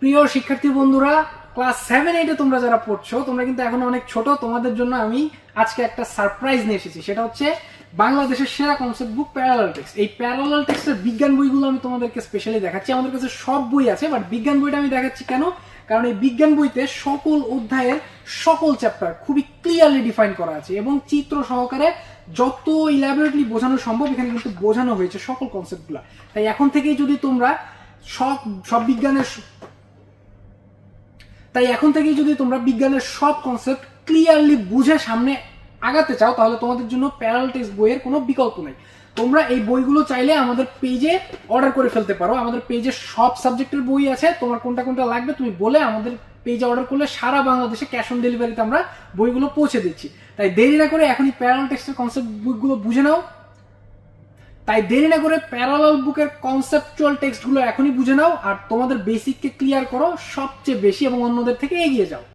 প্রিয় শিক্ষার্থী বন্ধুরা ক্লাস সেভেন এইটে তোমরা যারা পড়ছো, তোমরা কিন্তু এখন অনেক ছোট, তোমাদের জন্য আমি আজকে একটা সারপ্রাইজ নিয়ে এসেছি। সেটা হচ্ছে বাংলাদেশের সেরা কনসেপ্ট বুক প্যারালাল টেক্সট এই প্যারালাল টেক্সটের বিজ্ঞান বইগুলো আমি তোমাদেরকে স্পেশালি দেখাচ্ছি। আমাদের কাছে সব বই আছে বাট বিজ্ঞান বইটা আমি দেখাচ্ছি কেন? কারণ এই বিজ্ঞান বইতে সকল অধ্যায়ের সকল চ্যাপ্টার খুবই ক্লিয়ারলি ডিফাইন করা আছে এবং চিত্র সহকারে যত ইলাবোরেটলি বোঝানো সম্ভব এখানে কিন্তু বোঝানো হয়েছে সকল কনসেপ্টগুলো তাই এখন থেকেই যদি তোমরা সব সব বিজ্ঞানের তাই এখন থেকেই যদি তোমরা বিজ্ঞানের সব কনসেপ্ট ক্লিয়ারলি বুঝে সামনে আগাতে চাও, তাহলে তোমাদের জন্য প্যারাল টেক্সট বইয়ের কোনো বিকল্প নেই। তোমরা এই বইগুলো চাইলে আমাদের পেজে অর্ডার করে ফেলতে পারো। আমাদের পেজে সব সাবজেক্টের বই আছে। তোমার কোনটা কোনটা লাগবে তুমি বলে আমাদের পেজে অর্ডার করলে সারা বাংলাদেশে ক্যাশ অন ডেলিভারিতে আমরা বইগুলো পৌঁছে দিচ্ছি। তাই দেরি না করে এখনই প্যারাল টেক্সটের কনসেপ্ট বইগুলো বুঝে নাও। তাই দেরি না করে প্যারালাল বুকের কনসেপচুয়াল টেক্সটগুলো এখনই বুঝে নাও, আর তোমাদের বেসিককে ক্লিয়ার করো, সবচেয়ে বেশি এবং অন্যদের থেকে এগিয়ে যাও।